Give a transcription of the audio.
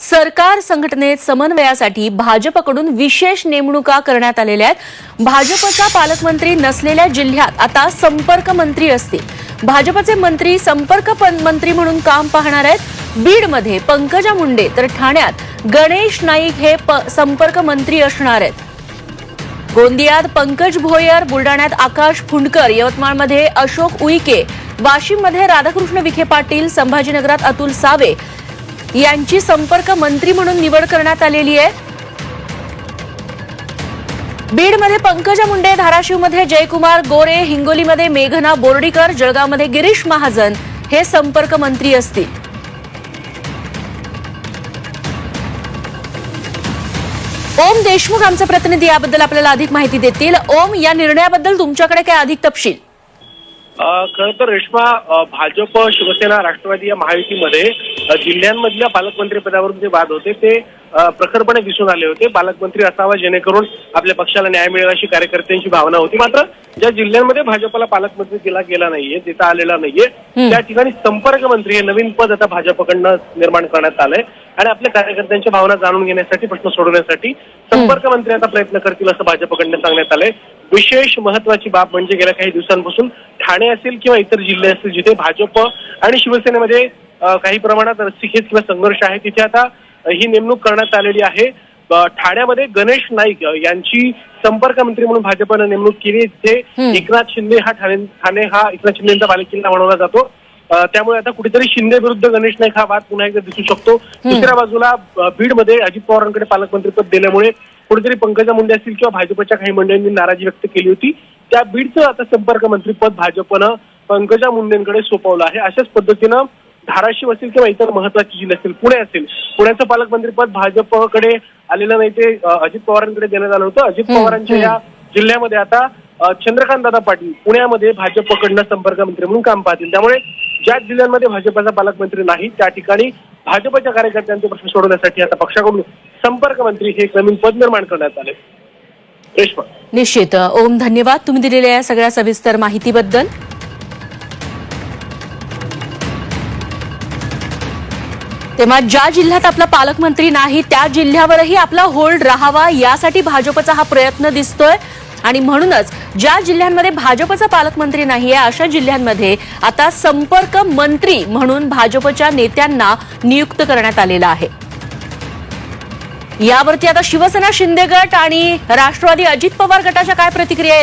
सरकार संघटनेत समन्वयासाठी भाजपकडून विशेष नेमणुका करण्यात आलेल्या आहेत. भाजपचा पालकमंत्री नसलेल्या जिल्ह्यात आता संपर्क मंत्री असतील. भाजपचे मंत्री संपर्क मंत्री म्हणून काम पाहणार आहेत. बीडमध्ये पंकजा मुंडे तर ठाण्यात गणेश नाईक हे संपर्क मंत्री असणार आहेत. गोंदियात पंकज भोयर बुलडाण्यात आकाश फुंडकर यवतमाळमध्ये अशोक उईके वाशिममध्ये राधाकृष्ण विखे पाटील संभाजीनगरात अतुल सावे यांची संपर्क मंत्री म्हणून निवड करण्यात आलेली आहे. बीडमध्ये पंकजा मुंडे धाराशिवमध्ये जयकुमार गोरे हिंगोलीमध्ये मेघना बोर्डीकर जळगावमध्ये गिरीश महाजन हे संपर्क मंत्री असतील. ओम देशमुख आमचे प्रतिनिधी याबद्दल आपल्याला अधिक माहिती देतील. ओम या निर्णयाबद्दल तुमच्याकडे काय अधिक तपशील? खरं तर रेश्मा भाजप शिवसेना राष्ट्रवादी या महायुतीमध्ये जिल्ह्यांमधल्या पालकमंत्री पदावरून जे वाद होते ते प्रखरपणे दिसून आले होते. पालकमंत्री असावा जेणेकरून आपल्या पक्षाला न्याय मिळेल अशी कार्यकर्त्यांची भावना होती. मात्र ज्या जिल्ह्यांमध्ये भाजपला पालकमंत्री दिला गेला नाहीये देता आलेला नाहीये त्या ठिकाणी संपर्क मंत्री हे नवीन पद आता भाजपकडनं निर्माण करण्यात आलंय. आणि आपल्या कार्यकर्त्यांच्या भावना जाणून घेण्यासाठी प्रश्न सोडवण्यासाठी संपर्क मंत्री आता प्रयत्न करतील असं भाजपकडनं सांगण्यात आलंय. विशेष महत्वाची बाब म्हणजे गेल्या काही दिवसांपासून ठाणे असेल किंवा इतर जिल्हे असतील जिथे भाजप आणि शिवसेनेमध्ये काही प्रमाणात रस्सीखेच किंवा संघर्ष आहे तिथे आता ही नेमणूक करण्यात आलेली आहे. ठाण्यामध्ये गणेश नाईक यांची संपर्क मंत्री म्हणून भाजपनं नेमणूक केली. तिथे एकनाथ शिंदे हा ठाणे ठाणे हा एकनाथ शिंदेचा बालेकिल्ला म्हणवला जातो. त्यामुळे आता कुठेतरी शिंदे विरुद्ध गणेश नाईक हा वाद पुन्हा एकदा दिसू शकतो. दुसऱ्या बाजूला बीडमध्ये अजित पवारांकडे पालकमंत्रीपद दिल्यामुळे कुठेतरी पंकजा मुंडे असतील किंवा भाजपच्या काही मंडळींनी नाराजी व्यक्त केली होती त्या बीडचं आता संपर्क मंत्रीपद भाजपनं पंकजा मुंडेंकडे सोपवलं आहे. अशाच पद्धतीनं धाराशिव असेल किंवा इतर महत्त्वाचे जिल्हे असतील पुणे असेल पुण्याचं पालकमंत्रीपद भाजपकडे आलेलं नाही ते अजित पवारांकडे देण्यात आलं होतं. अजित पवारांच्या या जिल्ह्यामध्ये आता चंद्रकांत दादा पाटील पुण्यामध्ये भाजपकडनं संपर्क मंत्री म्हणून काम पाहतील. त्यामुळे ज्या जिल्ह्यांमध्ये भाजपचा पालकमंत्री नाही त्या ठिकाणी भाजपच्या कार्यकर्त्यांचे प्रश्न सोडवण्यासाठी आता पक्षाकडून संपर्क मंत्री हे एक नवीन पद निर्माण करण्यात आले. रेश्मा. निश्चित. ओम धन्यवाद. तुम्ही दिलेल्या या सगळ्या सविस्तर माहितीबद्दल. तेव्हा ज्या जिल्ह्यात आपला पालकमंत्री नाही त्या जिल्ह्यावरही आपला होल्ड राहावा यासाठी भाजपचा हा प्रयत्न दिसतोय. आणि म्हणूनच ज्या जिल्ह्यांमध्ये भाजपचा पालकमंत्री नाहीये अशा जिल्ह्यांमध्ये आता संपर्क मंत्री म्हणून भाजपच्या नेत्यांना नियुक्त करण्यात आलेलं आहे. यावरती आता शिवसेना शिंदे गट आणि राष्ट्रवादी अजित पवार गटाच्या काय प्रतिक्रिया आहेत?